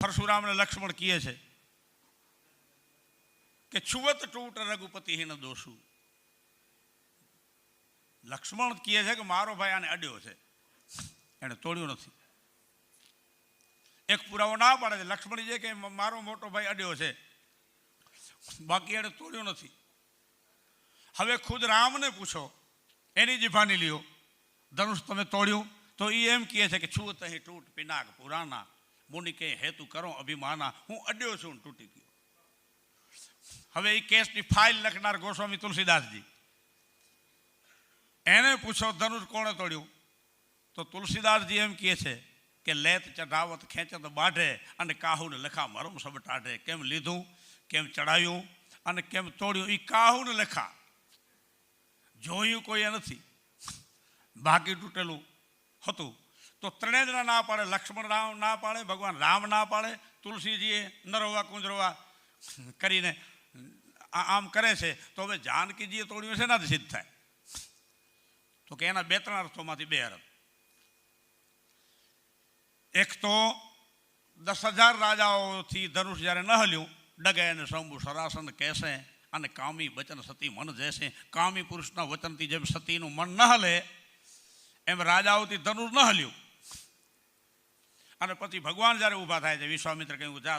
પરશુરામને લક્ષ્મણ કહે છે કે છુવત ટૂટ રઘુપતિ હિન દોષુ. લક્ષ્મણ કહે છે કે મારો ભાઈ આને અડ્યો છે. એને તોડ્યું નથી. એક પુરાવો ના પાડે છે. લક્ષ્મણ જે કે મારો મોટો ભાઈ અડ્યો છે. બાકી એને તોડ્યું નથી. હવે ખુદ રામને પૂછો. એની જીભાની લ્યો. ધનુષ તમે તોડ્યું? તો એ એમ કહે છે કે છુવત અહીં તૂટ પિનાક પુરાના મુનિ કે હેતુ કરો અભિમાના હું અડ્યો છું તૂટી ગયો. હવે એ કેસની ફાઇલ લખનાર ગોસ્વામી તુલસીદાસજી. એને પૂછો, ધનુષ કોણે તોડ્યું? તો તુલસીદાસજી એમ કહે છે કે, લેત ચઢાવત, ખેંચત બાઢે અને કાહુને લખા મરમ સબ ટાઢે કેમ લીધું? કેમ ચડાવ્યું અને કેમ તોડ્યું? એ કાહુને લખા. જોયું કોઈએ નથી. બાકી તૂટેલું હતું. તો ત્રણેય ના પાડે, લક્ષ્મણ રામ ના પાડે, ભગવાન રામ ના પાડે, તુલસીજીએ નરવા કુંજરવા કરીને આમ કરે છે. તો હવે જાનકીજીએ તોડ્યું છે ના સિદ્ધ થાય. તો કે એના બે ત્રણ અર્થોમાંથી બે અર્થ. એક તો દસ હજાર રાજાઓથી ધનુષ જ્યારે ન હલ્યું, ડગે અને શંભુ સરાસન કહેશે અને કામી વચન સતી મન જશે કામી પુરુષના વચનથી જેમ સતીનું મન ન હલે, એમ રાજાઓથી ધનુષ ન હલ્યું. અને પછી ભગવાન જ્યારે ઊભા થાય છે વિશ્વામિત્ર કહ્યું જા